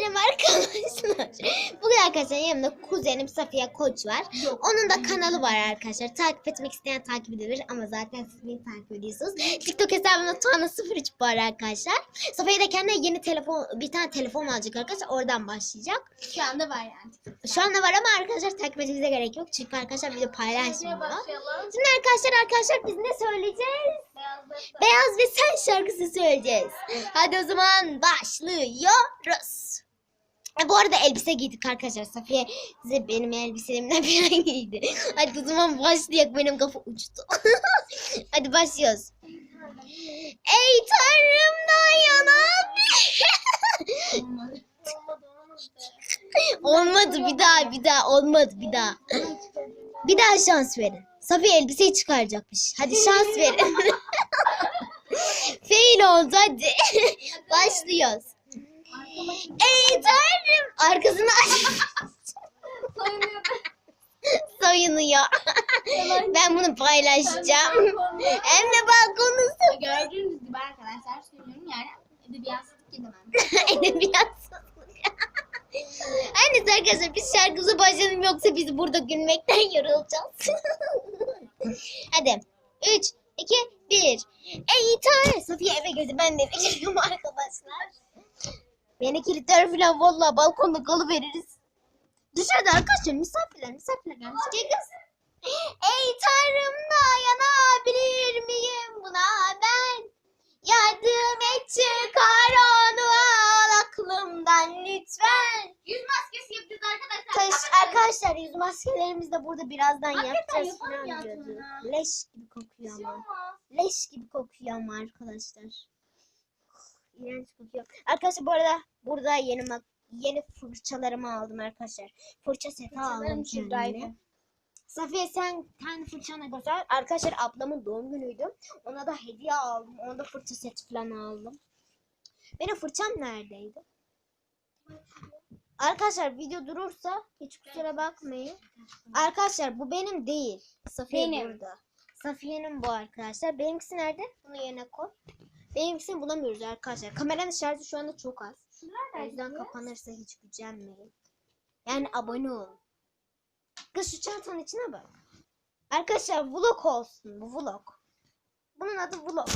Merhaba arkadaşlar. Bugün arkadaşlar yanımda kuzenim Safiye Koç var. Onun da kanalı var arkadaşlar. Takip etmek isteyen takip edebilir ama zaten siz beni takip ediyorsunuz. TikTok hesabımda Tuana 03 var arkadaşlar. Safiye de kendine yeni telefon bir tane telefon alacak arkadaşlar. Oradan başlayacak. Şu anda var yani. Şu anda var ama arkadaşlar takip etmenize gerek yok. Çünkü arkadaşlar video paylaşmıyor. Şimdi arkadaşlar arkadaşlar biz ne söyleyeceğiz? Beyaz ve Sen şarkısı söyleyeceğiz. Hadi o zaman başlıyoruz. E, Bu arada elbise giydik arkadaşlar. Safiye size benim elbiselerimden falan giydi. Hadi o zaman başlayalım. Benim kafa uçtu. Hadi başlıyoruz. Ey tanrım dayanam. Olmadı. Olmadı olmadı. olmadı bir daha bir daha olmadı bir daha. Bir daha şans verin. Safiye elbiseyi çıkaracakmış. Hadi şans verin. Fail oldu hadi. Başlıyoruz. Ey tanrım. Arkasını aç. Soyunuyor. ben bunu paylaşacağım. Hem de balkonun Gördüğünüz gibi arkadaşlar söylüyorum yani edebiyatsızlık gidemem. edebiyatsızlık. Hani arkadaşlar biz şarkımıza başlayalım yoksa biz burada gülmekten yorulacağız. Hadi. 3, 2, 1. Ey tanrım. Safiye eve girdi. Ben de eve giriyorum arkadaşlar. Beni kilitler falan valla balkonda kalıveririz. Dışarıda arkadaşlar misafirler misafirler gelmiş. Gel kız. Ey tanrım dayanabilir miyim buna ben? Yardım et çıkar onu al aklımdan lütfen. Yüz maskesi yapacağız arkadaşlar. Taş, arkadaşlar yüz maskelerimizi de burada birazdan Hakikaten yapacağız falan diyordu. Leş gibi kokuyor şey ama. Leş gibi kokuyor ama arkadaşlar. İğrenç kokuyor. Arkadaşlar bu arada burada yeni yeni fırçalarımı aldım arkadaşlar. Fırça seti aldım kendime. Safiye sen kendi fırçanı göster. Arkadaşlar ablamın doğum günüydü. Ona da hediye aldım. Ona da fırça seti falan aldım. Benim fırçam neredeydi? Arkadaşlar video durursa hiç kusura bakmayın. Arkadaşlar bu benim değil. Safiye Benim. burada. Safiye'nin bu arkadaşlar. Benimkisi nerede? Bunu yerine koy. Benimkisini bulamıyoruz arkadaşlar. Kameranın şarjı şu anda çok az. O yüzden kapanırsa hiç gücenmeyin. Yani abone olun. Kız şu çantanın içine bak. Arkadaşlar vlog olsun bu vlog. Bunun adı vlog.